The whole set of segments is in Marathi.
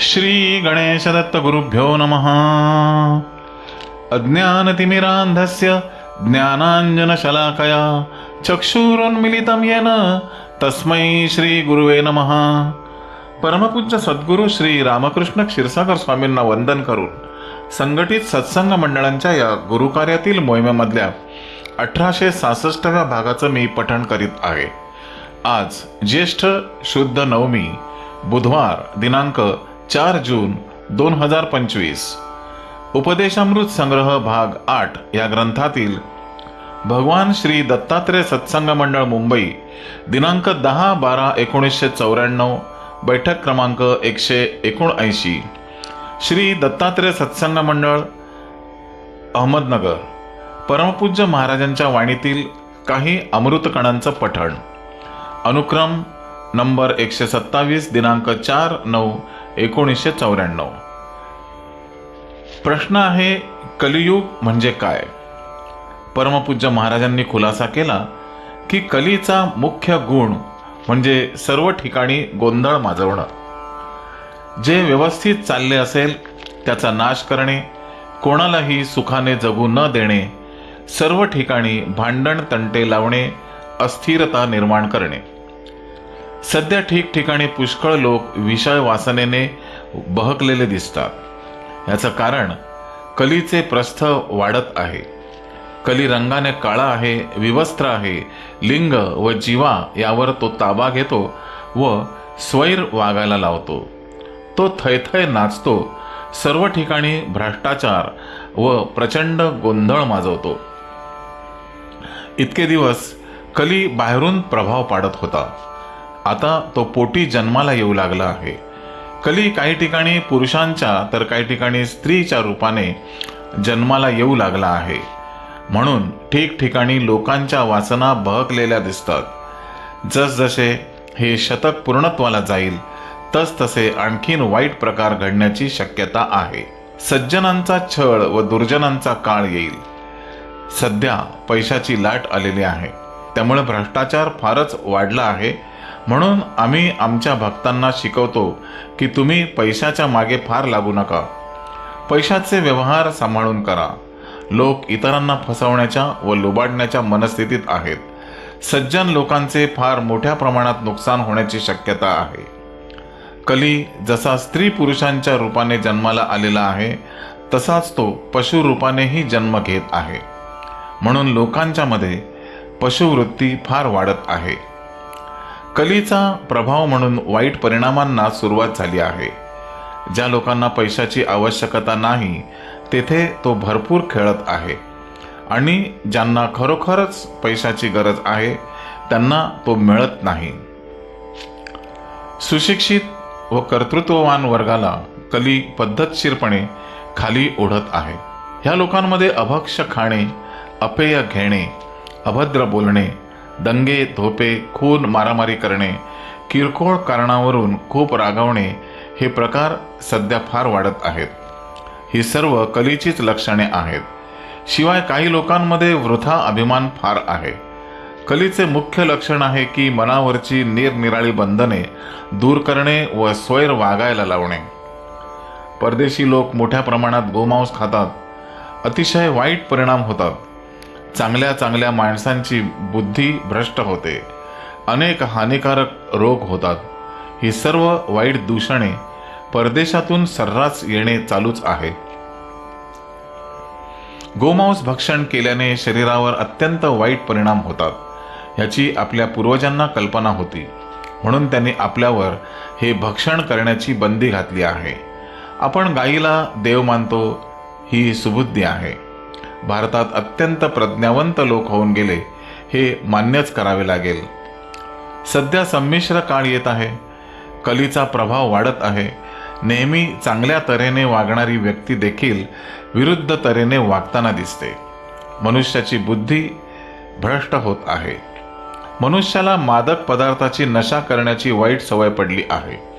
श्री गणेश दत्त गुरुभ्यो नमः। अज्ञानतिमिरान्धस्य ज्ञानाञ्जनशलाकया चक्षुरुन्मिलितं येन तस्मै श्रीगुरुवे नमः। परमपूज्य सद्गुरू श्री रामकृष्ण क्षीरसागर स्वामींना वंदन करून संघटित सत्संग मंडळांच्या या गुरुकार्यातील मोहिमेमधल्या अठराशे सहासष्टव्या भागाचं मी पठण करीत आहे. आज ज्येष्ठ शुद्ध नवमी बुधवार दिनांक चार जून दोन हजार पंचवीस. उपदेशामृत संग्रह भाग आठ या ग्रंथातील भगवान श्री दत्तात्रय सत्संग मंडळ मुंबई दिनांक दहा बारा एकोणीसशे चौऱ्याण्णव बैठक क्रमांक एकशे एकोणऐंशी. श्री दत्तात्रय सत्संग मंडळ अहमदनगर. परमपूज्य महाराजांच्या वाणीतील काही अमृतकणांचं पठण. अनुक्रम नंबर एकशे सत्तावीस दिनांक चार नऊ एकोणीसशे चौऱ्याण्णव. प्रश्न आहे कलियुग म्हणजे काय? परमपूज्य महाराजांनी खुलासा केला की कलीचा मुख्य गुण म्हणजे सर्व ठिकाणी गोंधळ माजवणं. जे व्यवस्थित चालले असेल त्याचा नाश करणे कोणालाही सुखाने जगू न देणे सर्व ठिकाणी भांडण तंटे लावणे अस्थिरता निर्माण करणे. सध्या ठिकठिकाणी पुष्कळ लोक विषय वासनेने बहकलेले दिसतात. याचं कारण कलीचे प्रस्थ वाढत आहे. कली रंगाने काळा आहे विवस्त्र आहे. लिंग व जीवा यावर तो ताबा घेतो व स्वैर वागायला लावतो. तो थैथय नाचतो सर्व ठिकाणी भ्रष्टाचार व प्रचंड गोंधळ माजवतो. इतके दिवस कली बाहेरून प्रभाव पाडत होता. आता तो पोटी जन्माला येऊ लागला आहे. कली काही ठिकाणी पुरुषांच्या तर काही ठिकाणी स्त्रीच्या रूपाने जन्माला येऊ लागला आहे. म्हणून ठिकठिकाणी लोकांच्या वासना बहकलेल्या दिसतात. जसजसे हे शतक पूर्णत्वाला जाईल तस तसे आणखीन वाईट प्रकार घडण्याची शक्यता आहे. सज्जनांचा छळ व दुर्जनांचा काळ येईल. सध्या पैशाची लाट आलेली आहे. त्यामुळे भ्रष्टाचार फारच वाढला आहे. म्हणून आम्ही आमच्या भक्तांना शिकवतो की तुम्ही पैशाच्या मागे फार लागू नका. पैशाचे व्यवहार सांभाळून करा. लोक इतरांना फसवण्याच्या व लुबाडण्याच्या मनस्थितीत आहेत. सज्जन लोकांचे फार मोठ्या प्रमाणात नुकसान होण्याची शक्यता आहे. कली जसा स्त्री पुरुषांच्या रूपाने जन्माला आलेला आहे तसाच तो पशु रूपानेही जन्म घेत आहे. म्हणून लोकांच्यामध्ये पशुवृत्ती फार वाढत आहे. कलीचा प्रभाव म्हणून वाईट परिणामांना सुरुवात झाली आहे. ज्या लोकांना पैशाची आवश्यकता नाही तेथे तो भरपूर खेळत आहे. आणि ज्यांना खरोखरच पैशाची गरज आहे त्यांना तो मिळत नाही. सुशिक्षित व कर्तृत्ववान वर्गाला कली पद्धतशीरपणे खाली ओढत आहे. ह्या लोकांमध्ये अभक्ष खाणे अपेय घेणे अभद्र बोलणे दंगे धोपे खून मारामारी करणे किरकोळ कारणावरून खूप रागावणे हे प्रकार सध्या फार वाढत आहेत. ही सर्व कलीचीच लक्षणे आहेत. शिवाय काही लोकांमध्ये वृथा अभिमान फार आहे. कलीचे मुख्य लक्षण आहे की मनावरची निरनिराळी बंधने दूर करणे व स्वैर वागायला लावणे. परदेशी लोक मोठ्या प्रमाणात गोमांस खातात. अतिशय वाईट परिणाम होतात. चांगल्या चांगल्या माणसांची बुद्धी भ्रष्ट होते. अनेक हानिकारक रोग होतात. ही सर्व वाईट दूषणे परदेशातून सर्रास येणे चालूच आहे. गोमांस भक्षण केल्याने शरीरावर अत्यंत वाईट परिणाम होतात. ह्याची आपल्या पूर्वजांना कल्पना होती. म्हणून त्यांनी आपल्यावर हे भक्षण करण्याची बंदी घातली आहे. आपण गाईला देव मानतो ही सुबुद्धी आहे. भारतात अत्यंत प्रज्ञावंत लोक होऊन गेले हे मान्यच करावे लागेल. सध्या संमिश्र काळ येत आहे. कलीचा प्रभाव वाढत आहे. नेहमी चांगल्या तऱ्हेने वागणारी व्यक्ती देखील विरुद्ध तऱ्हेने वागताना दिसते. मनुष्याची बुद्धी भ्रष्ट होत आहे. मनुष्याला मादक पदार्थाची नशा करण्याची वाईट सवय पडली आहे.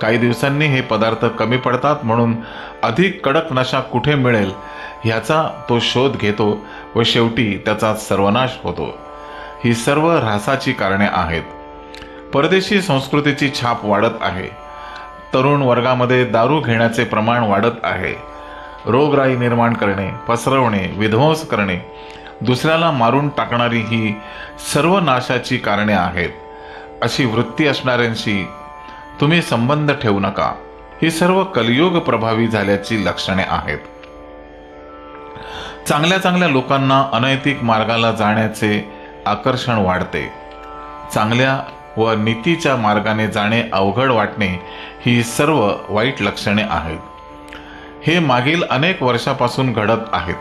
काही दिवसांनी हे पदार्थ कमी पडतात म्हणून अधिक कडक नशा कुठे मिळेल ह्याचा तो शोध घेतो व शेवटी त्याचा सर्वनाश होतो. ही सर्व ऱ्हासाची कारणे आहेत. परदेशी संस्कृतीची छाप वाढत आहे. तरुण वर्गामध्ये दारू घेण्याचे प्रमाण वाढत आहे. रोगराई निर्माण करणे पसरवणे विध्वंस करणे दुसऱ्याला मारून टाकणारी ही सर्व नाशाची कारणे आहेत. अशी वृत्ती असणाऱ्यांशी तुम्ही संबंध ठेवू नका. ही सर्व कलियोग प्रभावी झाल्याची लक्षणे आहेत. चांगल्या चांगल्या लोकांना अनैतिक मार्गाला जाण्याचे आकर्षण वाढते. चांगल्या व नीतीच्या मार्गाने जाणे अवघड वाटणे ही सर्व वाईट लक्षणे आहेत. हे मागील अनेक वर्षापासून घडत आहेत.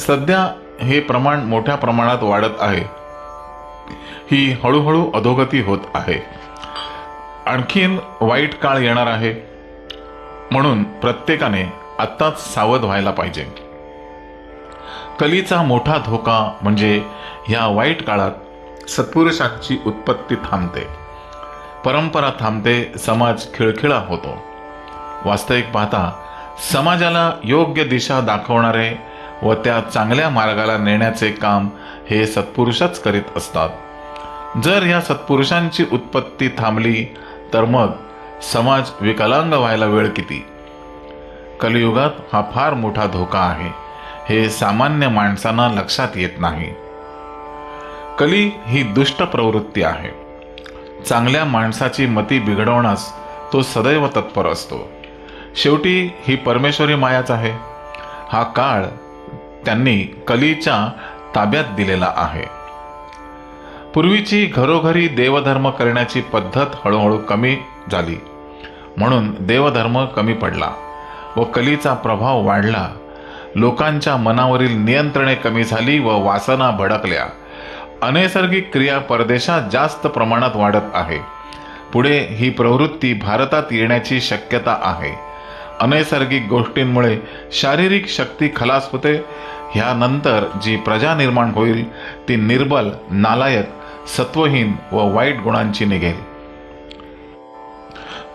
सध्या हे प्रमाण मोठ्या प्रमाणात वाढत आहे. ही हळूहळू अधोगती होत आहे. आणखीन वाईट काळ येणार आहे. म्हणून प्रत्येकाने आत्ताच सावध व्हायला पाहिजे. कलीचा मोठा धोका म्हणजे ह्या वाईट काळात सत्पुरुषांची उत्पत्ती थांबते. परंपरा थांबते समाज खिळखिळा होतो. वास्तविक पाहता समाजाला योग्य दिशा दाखवणारे व त्या चांगल्या मार्गाला नेण्याचे काम हे सत्पुरुषच करीत असतात. जर या सत्पुरुषांची उत्पत्ती थांबली तर मग समाज विकलांग व्हायला वेळ किती? कलियुगात हा फार मोठा धोका आहे. हे सामान्य माणसांना लक्षात येत नाही. कली ही दुष्ट प्रवृत्ती आहे. चांगल्या माणसाची मती बिघडवण्यास तो सदैव तत्पर असतो. शेवटी ही परमेश्वरी मायाच आहे. हा काळ त्यांनी कलीच्या ताब्यात दिलेला आहे. पूर्वीची घरोघरी देवधर्म करण्याची पद्धत हळूहळू कमी झाली. म्हणून देवधर्म कमी पडला व कलीचा प्रभाव वाढला. लोकांच्या मनावरील नियंत्रणे कमी झाली व वासना भडकल्या. अनैसर्गिक क्रिया परदेशात जास्त प्रमाणात वाढत आहे. पुढे ही प्रवृत्ती भारतात येण्याची शक्यता आहे. अनैसर्गिक गोष्टींमुळे शारीरिक शक्ती खलास होते. ह्यानंतर जी प्रजा निर्माण होईल ती निर्बल नालायक सत्वहीन व वाईट गुणांची निघेल.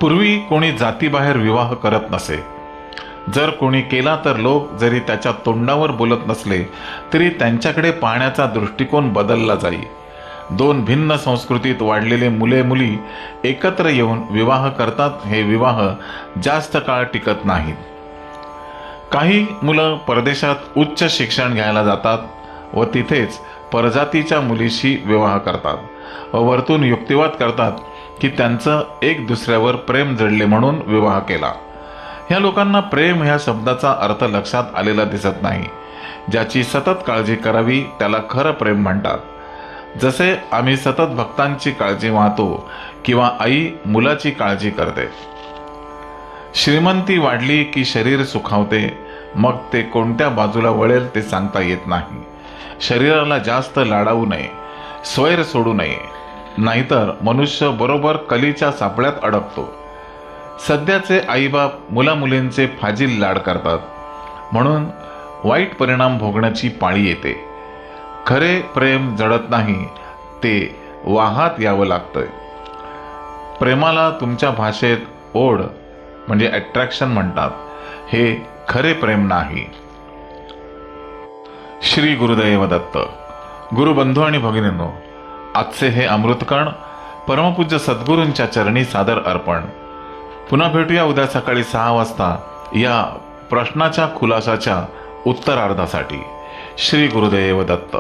पूर्वी कोणी जातीबाहेर विवाह करत नसे. जर कोणी केला तर लोक जरी त्याच्या तोंडावर बोलत नसले तरी त्यांच्याकडे पाहण्याचा दृष्टिकोन बदलला जाई. दोन भिन्न संस्कृतीत वाढलेले मुले मुली एकत्र येऊन विवाह करतात हे विवाह जास्त काळ टिकत नाहीत. काही मुलं परदेशात उच्च शिक्षण घ्यायला जातात व तिथेच परजातीच्या मुलीशी विवाह करतात व वरतून युक्तिवाद करतात की त्यांचं एक दुसऱ्यावर प्रेम जडले म्हणून विवाह केला. ह्या लोकांना प्रेम ह्या शब्दाचा अर्थ लक्षात आलेला दिसत नाही. ज्याची सतत काळजी करावी त्याला खरं प्रेम म्हणतात. जसे आम्ही सतत भक्तांची काळजी वाहतो किंवा आई मुलाची काळजी करते. श्रीमंती वाढली की शरीर सुखावते मग ते कोणत्या बाजूला वळेल ते सांगता येत नाही. शरीराला जास्त लाडावू नये स्वैर सोडू नये नाहीतर मनुष्य बरोबर कलीच्या सापळ्यात अडकतो. सध्याचे आईबाप मुलामुलींचे फाजील लाड करतात. म्हणून वाईट परिणाम भोगण्याची पाळी येते. खरे प्रेम जडत नाही ते वाहात यावं लागतंय. प्रेमाला तुमच्या भाषेत ओढ म्हणजे अट्रॅक्शन म्हणतात. हे खरे प्रेम नाही. श्री गुरुदैव दत्त गुरुबंधू आणि भगिनींनो आजचे हे अमृतकण परमपूज्य सद्गुरूंच्या चरणी सादर अर्पण. पुन्हा भेटूया उद्या सकाळी सहा वाजता या प्रश्नाच्या खुलासाच्या उत्तरार्धासाठी. श्री गुरुदेव दत्त